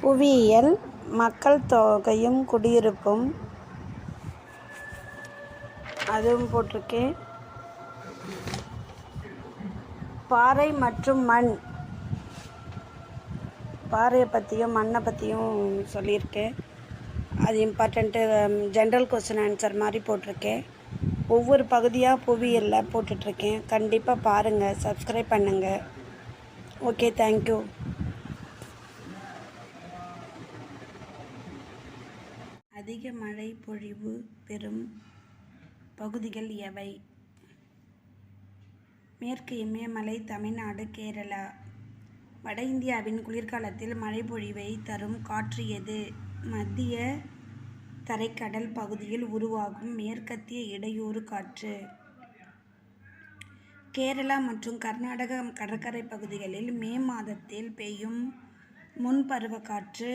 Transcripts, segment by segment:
புவியியல் மக்கள் தொகையும் குடியிருப்பும். அதுவும் போட்டிருக்கேன். பாறை மற்றும் மண். பாறையை பற்றியும் மண்ணை பற்றியும் சொல்லியிருக்கேன். அது இம்பார்ட்டண்ட்டு ஜென்ரல் கொஸ்டின் ஆன்சர் மாதிரி போட்டிருக்கேன். ஒவ்வொரு பகுதியாக புவியியலில் போட்டுட்ருக்கேன். கண்டிப்பாக பாருங்கள் சப்ஸ்கிரைப் பண்ணுங்கள் ஓகே தேங்க்யூ அதிக மழை பொழிவு பெறும் பகுதிகள் எவை? மேற்கு இமயமலை தமிழ்நாடு கேரளா. வட இந்தியாவின் குளிர்காலத்தில் மழைப்பொழிவை தரும் காற்று எது? மத்திய தரைக்கடல் பகுதியில் உருவாகும் மேற்கத்திய இடையூறு காற்று. கேரளா மற்றும் கர்நாடக கடற்கரை பகுதிகளில் மே மாதத்தில் பெய்யும் முன்பருவ காற்று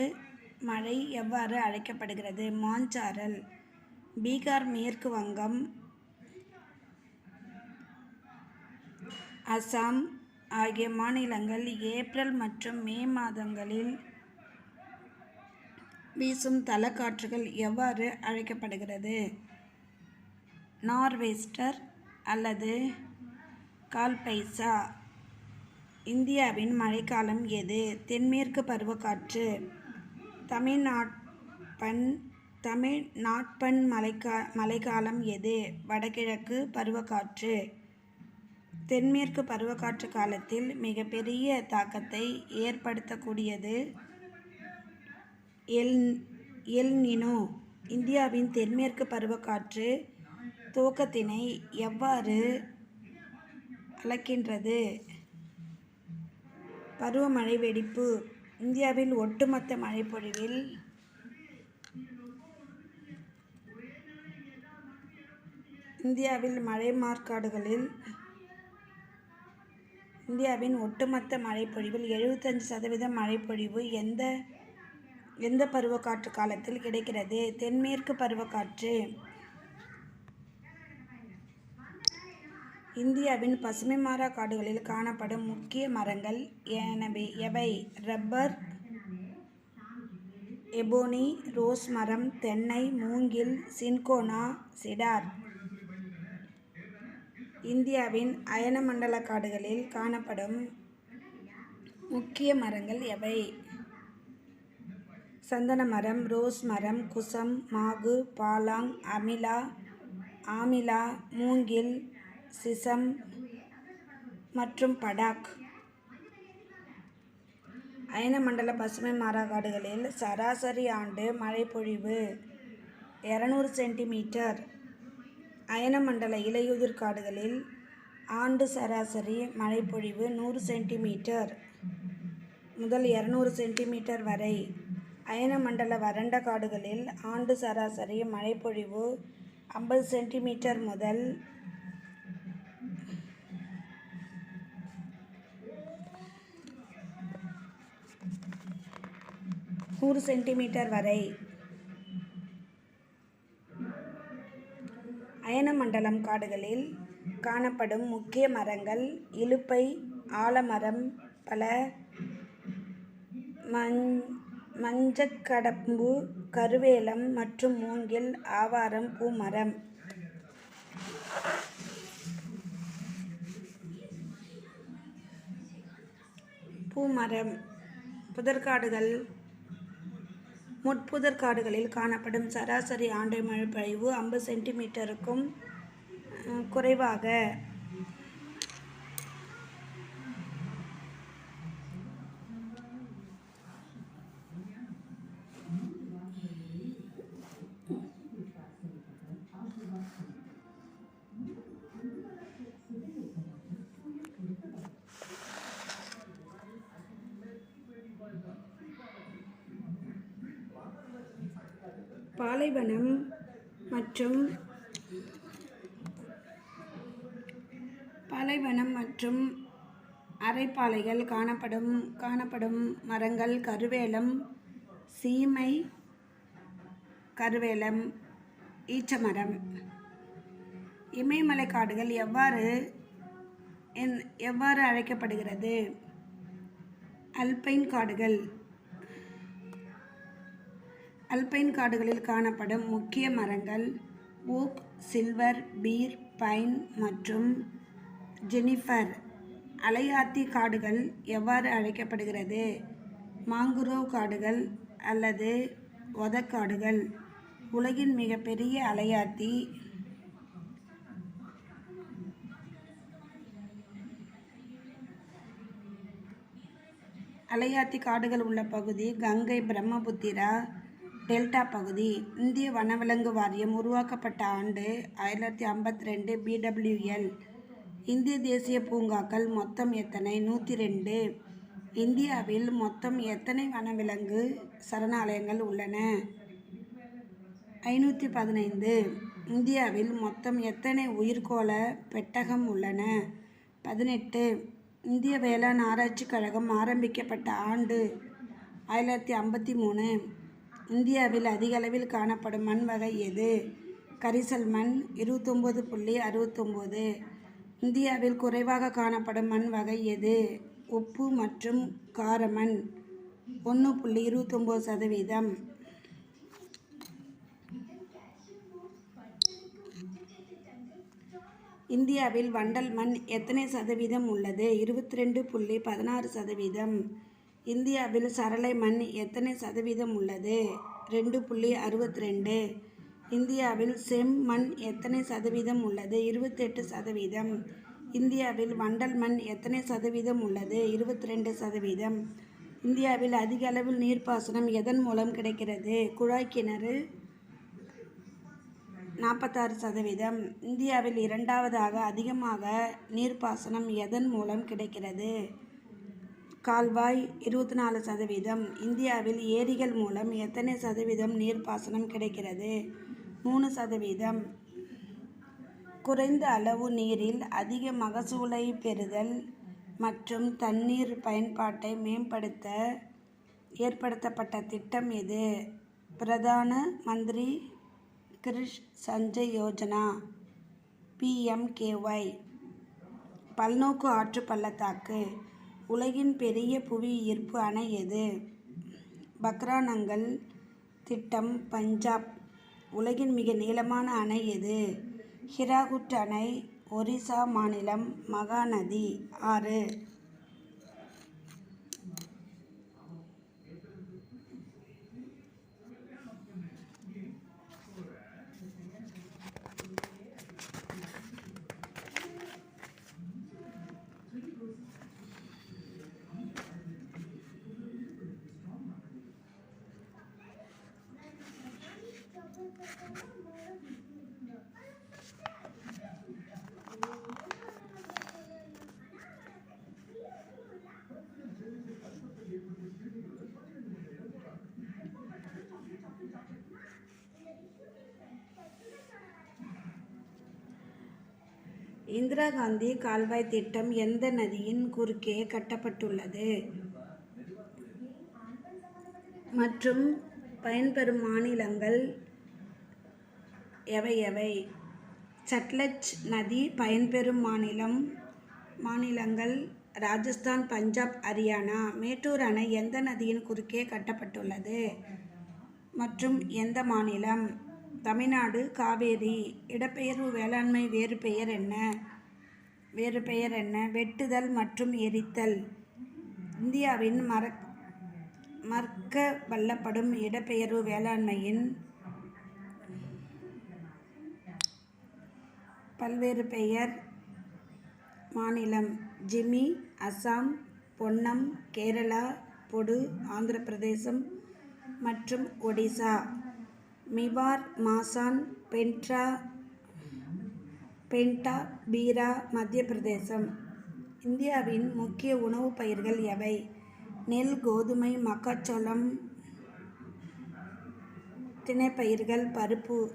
மழை எவ்வாறு அழைக்கப்படுகிறது? மாஞ்சாரல் பீகார் மேற்கு வங்கம் அசாம் ஆகிய மாநிலங்கள் ஏப்ரல் மற்றும் மே மாதங்களில் வீசும் தலக்காற்றுகள் எவ்வாறு அழைக்கப்படுகிறது? நார்வெஸ்டர் அல்லது கால்பைசா இந்தியாவின் மழைக்காலம் எது? தென்மேற்கு பருவக்காற்று தமிழ்நாட்பன் தமிழ் நாட்பன் மழைக்கா மழைக்காலம் எது? வடகிழக்கு பருவக்காற்று. தென்மேற்கு பருவக்காற்று காலத்தில் மிகப்பெரிய தாக்கத்தை ஏற்படுத்தக்கூடியது எல் எல்னினோ இந்தியாவின் தென்மேற்கு பருவக்காற்று துவக்கத்தினை எவ்வாறு அளக்கின்றது? பருவமழை வெடிப்பு. இந்தியாவில் ஒட்டுமொத்த மழைப்பொழிவில் இந்தியாவில் மழை மார்க்காடுகளில் இந்தியாவின் ஒட்டுமொத்த மழைப்பொழிவில் எழுபத்தஞ்சு சதவீதம் மழைப்பொழிவு எந்த எந்த பருவக்காற்று காலத்தில் கிடைக்கிறது? தென்மேற்கு பருவக்காற்று. இந்தியாவின் பசுமை மாறா காடுகளில் காணப்படும் முக்கிய மரங்கள் எனவே எவை? ரப்பர் எபோனி ரோஸ் மரம் தென்னை மூங்கில் சின்கோனா சிடார். இந்தியாவின் அயனமண்டல காடுகளில் காணப்படும் முக்கிய மரங்கள் எவை? சந்தன மரம் ரோஸ் மரம் குசம் மாகு பாலாங் அமிலா ஆமிலா மூங்கில் சிசம் மற்றும் படாக். அயனமண்டல பசுமை மரக்காடுகளில் சராசரி ஆண்டு மழைப்பொழிவு இரநூறு சென்டிமீட்டர். அயனமண்டல இலையுதிர் காடுகளில் ஆண்டு சராசரி மழைப்பொழிவு நூறு சென்டிமீட்டர். முதல் இரநூறு சென்டிமீட்டர் வரை அயனமண்டல வறண்ட காடுகளில் ஆண்டு சராசரி மழைப்பொழிவு ஐம்பது சென்டிமீட்டர் முதல் நூறு சென்டிமீட்டர் வரை. அயனமண்டலம் காடுகளில் காணப்படும் முக்கிய மரங்கள் இலுப்பை ஆலமரம் பல மஞ் மஞ்சக்கடம்பு கருவேலம் மற்றும் மூங்கில் ஆவாரம் பூமரம். பூமரம். புதற்காடுகள். முட்புதற்காடுகளில் காணப்படும் சராசரி ஆண்டு மழைப்பொழிவு ஐம்பது சென்டிமீட்டருக்கும் குறைவாக. பாலைவனம் மற்றும் பாலைவனம் மற்றும் அரைப்பாலைகள் காணப்படும் காணப்படும் மரங்கள் கருவேலம் சீமை கருவேலம் ஈச்சமரம். இமயமலை காடுகள் எவ்வாறு என்- எவ்வாறு அழைக்கப்படுகிறது? அல்பைன் காடுகள் அல்பைன் காடுகளில் காணப்படும் முக்கிய மரங்கள் ஓக் சில்வர் பீர் பைன் மற்றும் ஜெனிஃபர். அலையாத்தி காடுகள் எவ்வாறு அழைக்கப்படுகிறது? மாங்குரோவ் காடுகள் அல்லது ஒதக்காடுகள். உலகின் மிகப்பெரிய அலையாத்தி. அலையாத்தி காடுகள் உள்ள பகுதி கங்கை பிரம்மபுத்திரா. டெல்டா பகுதி இந்திய வனவிலங்கு வாரியம் உருவாக்கப்பட்ட ஆண்டு ஆயிரத்தி ஐம்பத்தி ரெண்டு பிடபிள்யூஎல் இந்திய தேசிய பூங்காக்கள் மொத்தம் எத்தனை? நூற்றி ரெண்டு. இந்தியாவில் மொத்தம் எத்தனை வனவிலங்கு சரணாலயங்கள் உள்ளன? ஐநூற்றி பதினைந்து. இந்தியாவில் மொத்தம் எத்தனை உயிர்கோள பெட்டகம் உள்ளன? பதினெட்டு. இந்திய வேளாண் ஆராய்ச்சிக் கழகம் ஆரம்பிக்கப்பட்ட ஆண்டு ஆயிரத்தி ஐம்பத்தி மூணு. இந்தியாவில் அதிக அளவில் காணப்படும் மண் வகை எது? கரிசல் மண் இருபத்தொம்போது புள்ளி அறுபத்தொம்போது இந்தியாவில் குறைவாக காணப்படும் மண் வகை எது? உப்பு மற்றும் காரமண் ஒன்று புள்ளி இருபத்தொம்போது சதவீதம். இந்தியாவில் வண்டல் மண் எத்தனை சதவீதம் உள்ளது? இருபத்தி ரெண்டு புள்ளி பதினாறு சதவீதம். இந்தியாவில் சரளை மண் எத்தனை சதவீதம் உள்ளது? ரெண்டு புள்ளி அறுபத்தி ரெண்டு இந்தியாவில் செம் மண் எத்தனை சதவீதம் உள்ளது? இருபத்தெட்டு சதவீதம். இந்தியாவில் வண்டல் மண் எத்தனை சதவீதம் உள்ளது? இருபத்தி ரெண்டு சதவீதம். இந்தியாவில் அதிக அளவில் நீர்ப்பாசனம் எதன் மூலம் கிடைக்கிறது? குழாய் கிணறு நாற்பத்தாறு சதவீதம். இந்தியாவில் இரண்டாவதாக அதிகமாக நீர்ப்பாசனம் எதன் மூலம் கிடைக்கிறது? கால்வாய் இருபத்தி நாலு சதவீதம். இந்தியாவில் ஏரிகள் மூலம் எத்தனை சதவீதம் நீர்ப்பாசனம் கிடைக்கிறது? மூணு சதவீதம். குறைந்த அளவு நீரில் அதிக மகசூலை பெறுதல் மற்றும் தண்ணீர் பயன்பாட்டை மேம்படுத்த ஏற்படுத்தப்பட்ட திட்டம் எது? பிரதான மந்திரி கிரிஷ் சஞ்சய் யோஜனா பிஎம்கேஒய் பல்நோக்கு ஆற்று பள்ளத்தாக்கு. உலகின் பெரிய புவி ஈர்ப்பு அணை எது? பக்ரானங்கள் திட்டம் பஞ்சாப். உலகின் மிக நீளமான அணை எது? ஹிராகுட் அணை ஒரிசா மாநிலம் மகாநதி ஆறு. இந்திரா காந்தி கால்வாய் திட்டம் எந்த நதியின் குறுக்கே கட்டப்பட்டுள்ளது? மற்றும் பயன்பெறும் மாநிலங்கள் எவை எவை? சட்லஜ் நதி பயன்பெறும் மாநிலம் மாநிலங்கள் ராஜஸ்தான் பஞ்சாப் ஹரியானா மேட்டூர் அணை எந்த நதியின் குறுக்கே கட்டப்பட்டுள்ளது? மற்றும் எந்த மாநிலம்? தமிழ்நாடு காவேரி இடப்பெயர்வு வேளாண்மை வேறு பெயர் என்ன? வேறு பெயர் என்ன? வெட்டுதல் மற்றும் எரித்தல். இந்தியாவின் மர மற்க வல்லப்படும் இடப்பெயர்வு வேளாண்மையின் பல்வேறு பெயர். மாநிலம் ஜிம்மி அசாம் பொன்னம் கேரளா பொடு ஆந்திர பிரதேசம் மற்றும் ஒடிசா. மிவார் மாசான் பென்ட்ரா பென்டா பீரா மத்திய பிரதேசம் இந்தியாவின் முக்கிய உணவுப் பயிர்கள் எவை? நெல் கோதுமை மக்காச்சோளம் திணைப்பயிர்கள் பருப்பு.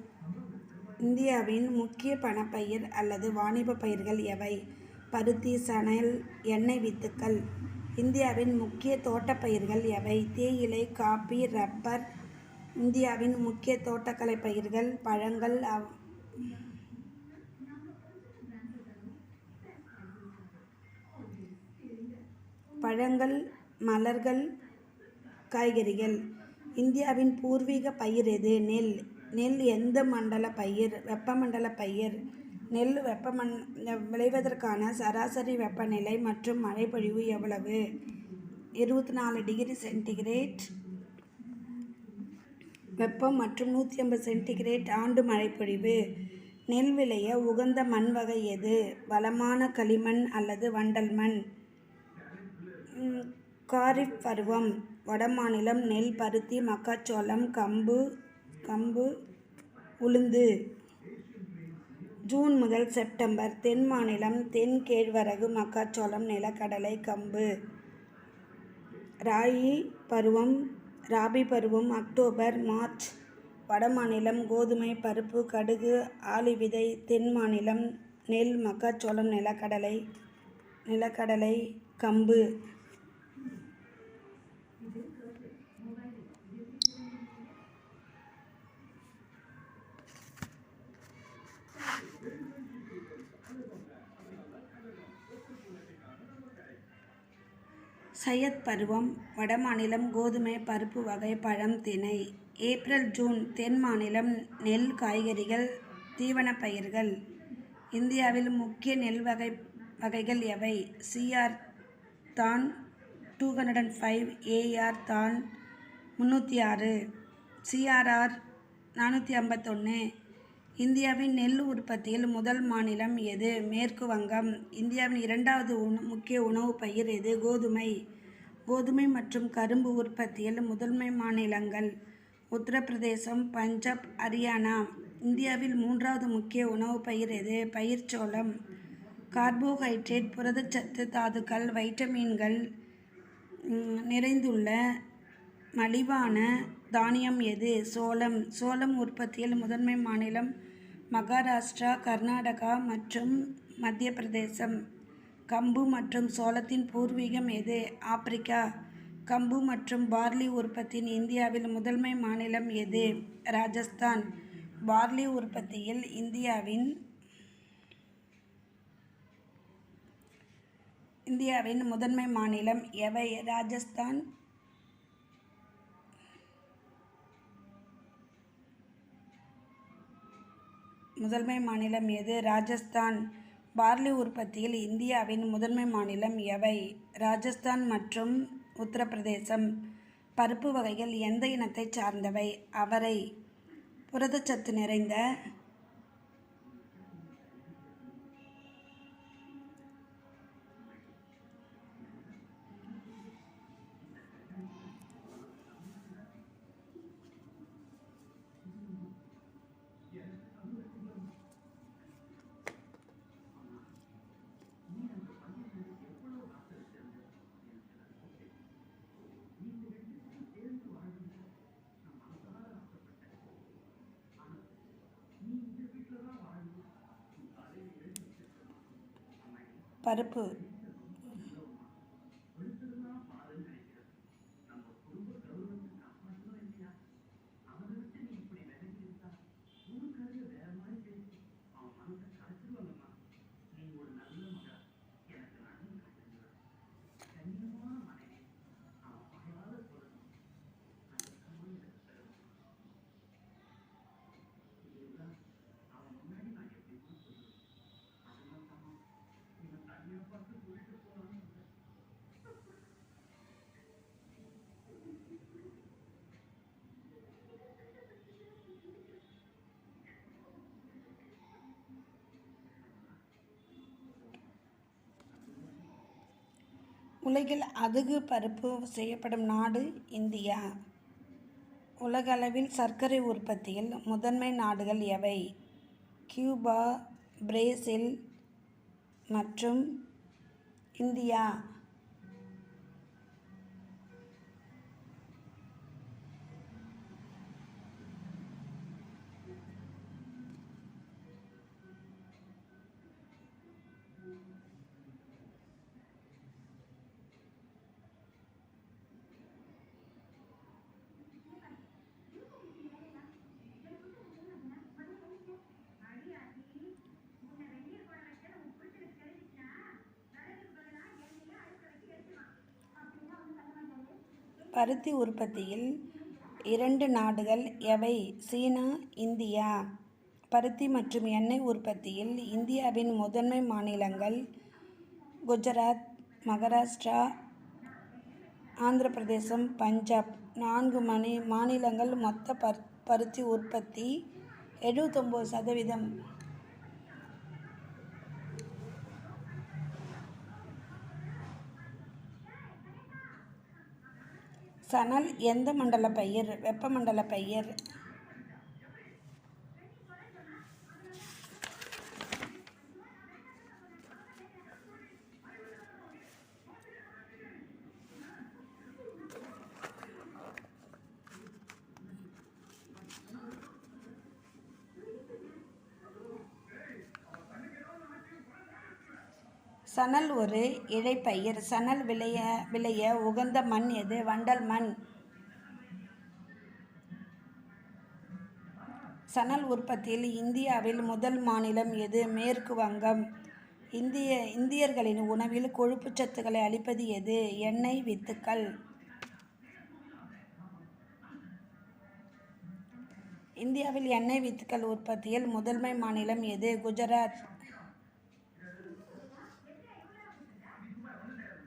இந்தியாவின் முக்கிய பணப்பயிர் அல்லது வாணிப பயிர்கள் எவை? பருத்தி சணல் எண்ணெய் வித்துக்கள். இந்தியாவின் முக்கிய தோட்டப்பயிர்கள் எவை? தேயிலை காபி ரப்பர். இந்தியாவின் முக்கிய தோட்டக்கலை பயிர்கள் பழங்கள் அவ்- பழங்கள் மலர்கள் காய்கறிகள். இந்தியாவின் பூர்வீக பயிர் எது? நெல். நெல் எந்த மண்டல பயிர்? வெப்பமண்டல பயிர். நெல் வெப்பமண் விளைவதற்கான சராசரி வெப்பநிலை மற்றும் மழைப்பொழிவு எவ்வளவு? இருபத்தி நாலு டிகிரி சென்டிகிரேட். வெப்பம் மற்றும் நூற்றி ஐம்பது சென்டிகிரேட் ஆண்டு மழைப்பொழிவு. நெல் விளைய உகந்த மண் வகை எது? வளமான களிமண் அல்லது வண்டல் மண். காரிஃப் பருவம் வடமாநிலம் நெல் பருத்தி மக்காச்சோளம் கம்பு கம்பு உளுந்து. ஜூன் முதல் செப்டம்பர் தென் மாநிலம் தென் கேழ்வரகு மக்காச்சோளம் நிலக்கடலை கம்பு. ராகி பருவம் ராபி பருவம் அக்டோபர் மார்ச். வடமாநிலம் கோதுமை பருப்பு கடுகு ஆலி விதை தென் மாநிலம் நெல் மக்காச்சோளம் நிலக்கடலை நிலக்கடலை கம்பு. சையத் பருவம் வடமாநிலம் கோதுமை பருப்பு வகை பழம் திணை. ஏப்ரல் ஜூன் தென் மாநிலம் நெல் காய்கறிகள் தீவனப் பயிர்கள். இந்தியாவில் முக்கிய நெல் வகை வகைகள் எவை? சிஆர் தான் two hundred and five AR தான் முந்நூற்றி ஆறு. சிஆர்ஆர் நானூற்றி ஐம்பத்தொன்று இந்தியாவின் நெல் உற்பத்தியில் முதல் மாநிலம் எது? மேற்கு வங்கம். இந்தியாவின் இரண்டாவது உண முக்கிய உணவுப் பயிர் எது? கோதுமை. கோதுமை மற்றும் கரும்பு உற்பத்தியில் முதன்மை மாநிலங்கள் உத்தரப்பிரதேசம் பஞ்சாப் ஹரியானா. இந்தியாவில் மூன்றாவது முக்கிய உணவுப் பயிர் எது? பயிர்ச்சோளம் கார்போஹைட்ரேட் புரதச்சத்து தாதுக்கள் வைட்டமின்கள் நிறைந்துள்ள மலிவான தானியம் எது? சோளம். சோளம் உற்பத்தியில் முதன்மை மாநிலம் மகாராஷ்டிரா கர்நாடகா மற்றும் மத்திய பிரதேசம் கம்பு மற்றும் சோளத்தின் பூர்வீகம் எது? ஆப்பிரிக்கா. கம்பு மற்றும் பார்லி உற்பத்தியின் இந்தியாவில் முதன்மை மாநிலம் எது? ராஜஸ்தான். பார்லி உற்பத்தியில் இந்தியாவின் இந்தியாவின் முதன்மை மாநிலம் எவை? ராஜஸ்தான் முதன்மை மாநிலம் எது? ராஜஸ்தான். பார்லி உற்பத்தியில் இந்தியாவின் முதன்மை மாநிலம் எவை? ராஜஸ்தான் மற்றும் உத்தரப்பிரதேசம். பருப்பு வகைகள் எந்த இனத்தைச் சார்ந்தவை? அவரை புரதச்சத்து நிறைந்த பருப்பு உலகில் அதிக பருப்பு செய்யப்படும் நாடு இந்தியா. உலகளவில் சர்க்கரை உற்பத்தியில் முதன்மை நாடுகள் எவை? கியூபா பிரேசில் மற்றும் இந்தியா. பருத்தி உற்பத்தியில் இரண்டு நாடுகள் எவை? China India. பருத்தி மற்றும் எண்ணெய் உற்பத்தியில் இந்தியாவின் முதன்மை மாநிலங்கள் குஜராத் மகாராஷ்டிரா ஆந்திர பிரதேசம் பஞ்சாப். நான்கு மணி மாநிலங்கள் மொத்த பருத்தி உற்பத்தி எழுபத்தொம்போது சதவீதம். சணல் எந்த மண்டல பயிர்? வெப்பமண்டல பயிர்? சணல் ஒரு இழைப்பயிர். சணல் விளைய விளைய உகந்த மண் எது? வண்டல் மண். சணல் உற்பத்தியில் இந்தியாவில் முதல் மாநிலம் எது? மேற்கு வங்கம். இந்திய இந்தியர்களின் உணவில் கொழுப்புச் சத்துக்களை அளிப்பது எது? எண்ணெய் வித்துக்கள். இந்தியாவில் எண்ணெய் வித்துக்கள் உற்பத்தியில் முதன்மை மாநிலம் எது? குஜராத்.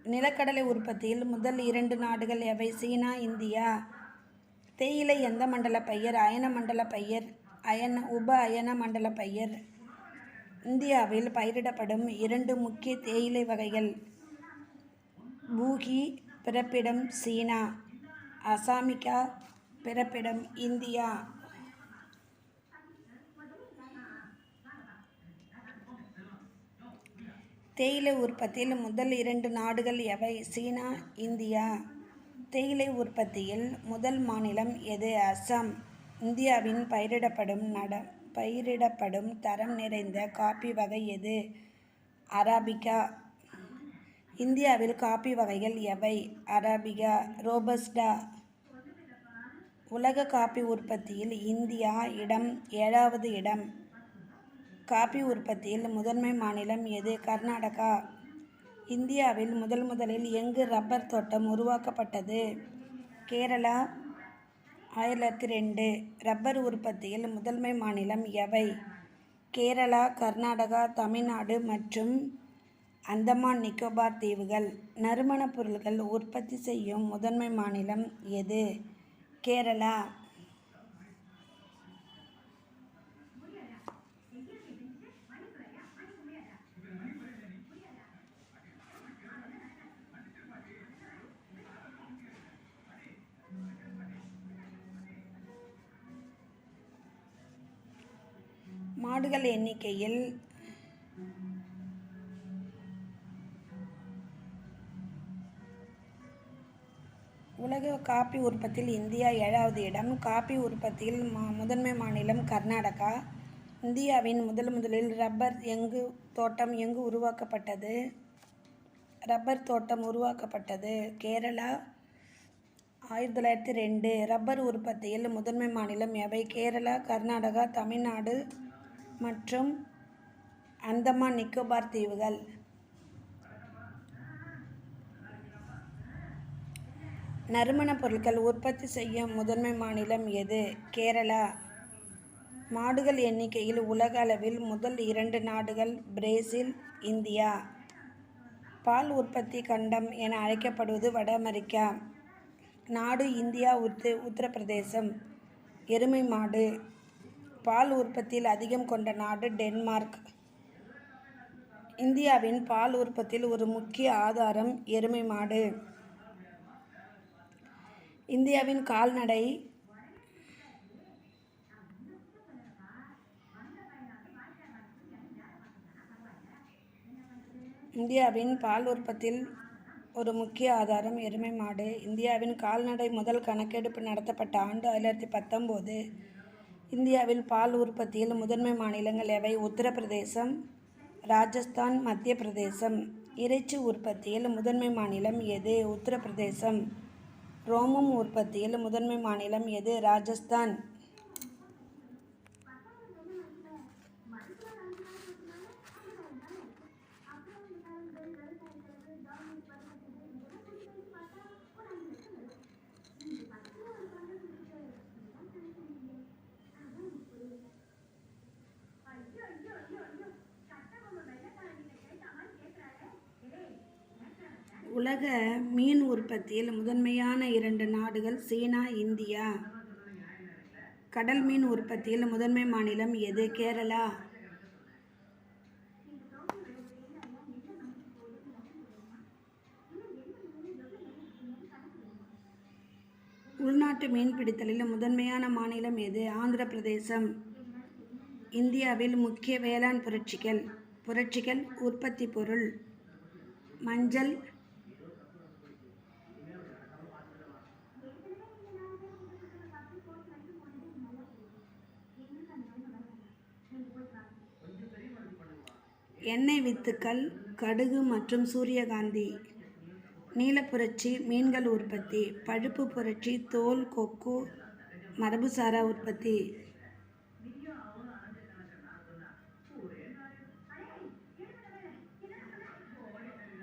நிலக்கடலை உற்பத்தியில் முதல் இரண்டு நாடுகள் எவை? China India. தேயிலை எந்த மண்டல பயிர்? அயன மண்டல பயிர். அயன உப அயன மண்டல பயிர். இந்தியாவில் பயிரிடப்படும் இரண்டு முக்கிய தேயிலை வகைகள் பூகி பிறப்பிடம் சீனா. அசாமிகா பிறப்பிடம் இந்தியா. தேயிலை உற்பத்தியில் முதல் இரண்டு நாடுகள் எவை? China India. தேயிலை உற்பத்தியில் முதல் மாநிலம் எது? அஸ்ஸாம் இந்தியாவின் பயிரிடப்படும் நட பயிரிடப்படும் தரம் நிறைந்த காபி வகை எது? அராபிகா. இந்தியாவில் காபி வகைகள் எவை? Arabica Robusta. உலக காபி உற்பத்தியில் இந்தியா இடம் ஏழாவது இடம். காபி உற்பத்தியில் முதன்மை மாநிலம் எது? கர்நாடகா. இந்தியாவில் முதல் முதலில் எங்கு ரப்பர் தோட்டம் உருவாக்கப்பட்டது? கேரளா ஆயிரத்தி ரெண்டு ரப்பர் உற்பத்தியில் முதன்மை மாநிலம் எவை? கேரளா கர்நாடகா தமிழ்நாடு மற்றும் அந்தமான் நிக்கோபார் தீவுகள். நறுமணப் பொருட்கள் உற்பத்தி செய்யும் முதன்மை மாநிலம் எது? கேரளா. நாடுகள் எண்ணிக்கையில் உலக காப்பி உற்பத்தியில் இந்தியா ஏழாவது இடம். காபி உற்பத்தியில் மா முதன்மை மாநிலம் கர்நாடகா. இந்தியாவின் முதல் முதலில் ரப்பர் எங்கு தோட்டம் எங்கு உருவாக்கப்பட்டது. ரப்பர் தோட்டம் உருவாக்கப்பட்டது. கேரளா ஆயிரத்தி தொள்ளாயிரத்தி ரெண்டு. ரப்பர் உற்பத்தியில் முதன்மை மாநிலம் எவை? கேரளா கர்நாடகா தமிழ்நாடு மற்றும் அந்தமான் நிக்கோபார் தீவுகள். நறுமணப் பொருட்கள் உற்பத்தி செய்யும் முதன்மை மாநிலம் எது? கேரளா. மாடுகள் எண்ணிக்கையில் உலக அளவில் முதல் இரண்டு நாடுகள் பிரேசில் இந்தியா. பால் உற்பத்தி கண்டம் என அழைக்கப்படுவது வட அமெரிக்கா. நாடு இந்தியா உத்து உத்தரப்பிரதேசம். எருமை மாடு. பால் உற்பத்தியில் அதிகம் கொண்ட நாடு டென்மார்க். இந்தியாவின் பால் உற்பத்தியில் ஒரு முக்கிய ஆதாரம் எருமை மாடு. இந்தியாவின் கால்நடை இந்தியாவின் பால் உற்பத்தியில் ஒரு முக்கிய ஆதாரம் எருமை மாடு. இந்தியாவின் கால்நடை முதல் கணக்கெடுப்பு நடத்தப்பட்ட ஆண்டு ஆயிரத்தி பத்தொம்போது இந்தியாவில் பால் உற்பத்தியில் முதன்மை மாநிலங்கள் எவை? உத்தரப்பிரதேசம் ராஜஸ்தான் மத்திய பிரதேசம் இறைச்சி உற்பத்தியில் முதன்மை மாநிலம் எது? உத்தரப்பிரதேசம். ரோமம் உற்பத்தியில் முதன்மை மாநிலம் எது? ராஜஸ்தான். உலக மீன் உற்பத்தியில் முதன்மையான இரண்டு நாடுகள் சீனா இந்தியா. கடல் மீன் உற்பத்தியில் முதன்மை மாநிலம் எது? கேரளா. உள்நாட்டு மீன் பிடித்தலில் முதன்மையான மாநிலம் எது? ஆந்திர பிரதேசம் இந்தியாவில் முக்கிய வேளாண் புரட்சிகள் புரட்சிகள் உற்பத்தி பொருள் மஞ்சள் எண்ணெய் வித்துக்கள் கடுகு மற்றும் சூரியகாந்தி நீலப்புரட்சி மீன்கள் உற்பத்தி பழுப்பு புரட்சி தோல் கொக்கு மரபுசாரா உற்பத்தி.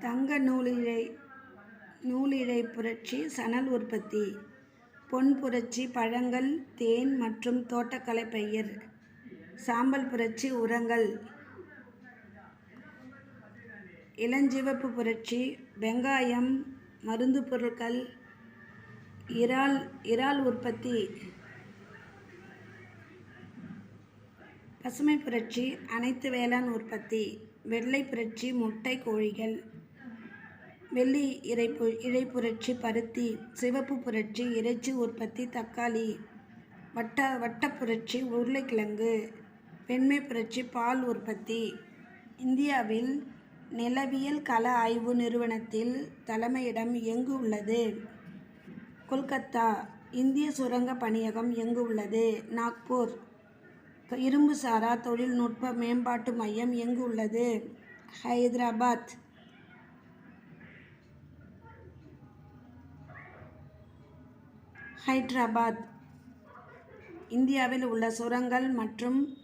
தங்க நூலிழை நூலிழை புரட்சி சணல் உற்பத்தி. பொன் புரட்சி பழங்கள் தேன் மற்றும் தோட்டக்கலை பயிர். சாம்பல் புரட்சி உரங்கள். இளஞ்சிவப்பு புரட்சி வெங்காயம் மருந்து பொருட்கள் இறால் இறால் உற்பத்தி பசுமை புரட்சி அனைத்து வேளாண் உற்பத்தி வெள்ளை புரட்சி முட்டை கோழிகள் வெள்ளி இறைப்பு இழை புரட்சி பருத்தி சிவப்பு புரட்சி இறைச்சி உற்பத்தி தக்காளி வட்ட வட்ட புரட்சி உருளைக்கிழங்கு வெண்மை புரட்சி பால் உற்பத்தி இந்தியாவில் நிலவியல் கள ஆய்வு நிறுவனத்தில் தலைமையிடம் எங்கு உள்ளது? கொல்கத்தா இந்திய சுரங்க பணியகம் எங்கு உள்ளது? நாக்பூர் இரும்புசாரா தொழில்நுட்ப மேம்பாட்டு மையம் எங்கு உள்ளது? ஹைதராபாத். ஹைதராபாத். இந்தியாவில் உள்ள சுரங்கள் மற்றும்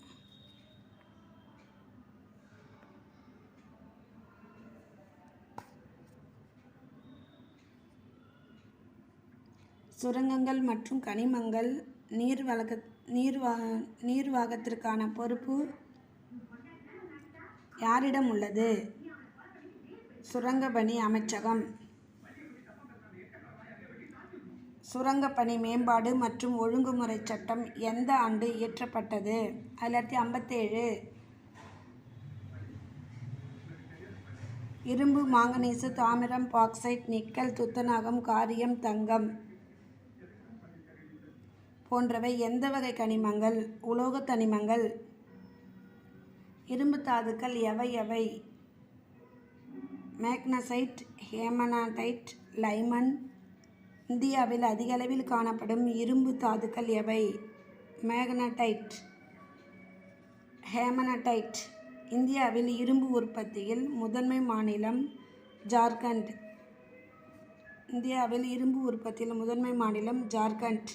சுரங்கங்கள் மற்றும் கனிமங்கள் நீர் வழக்க நீர்வா நீர்வாகத்திற்கான பொறுப்பு யாரிடம் உள்ளது? சுரங்கப்பணி அமைச்சகம். சுரங்கப்பணி மேம்பாடு மற்றும் ஒழுங்குமுறை சட்டம் எந்த ஆண்டு இயற்றப்பட்டது? ஆயிரத்தி தொள்ளாயிரத்தி ஐம்பத்தேழு. இரும்பு மாங்கனீசு தாமிரம் பாக்சைட் நிக்கல் துத்தநாகம் காரியம் தங்கம். போன்றவை எந்த வகை கனிமங்கள்? உலோக தனிமங்கள். இரும்பு தாதுக்கள் எவை? எவை? Magnesite haematite limonite. இந்தியாவில் அதிக அளவில் காணப்படும் இரும்பு தாதுக்கள் எவை? மேக்னடைட் ஹேமனடைட் இந்தியாவில் இரும்பு உற்பத்தியில் முதன்மை மாநிலம் ஜார்க்கண்ட். இந்தியாவில் இரும்பு உற்பத்தியில் முதன்மை மாநிலம் ஜார்க்கண்ட்.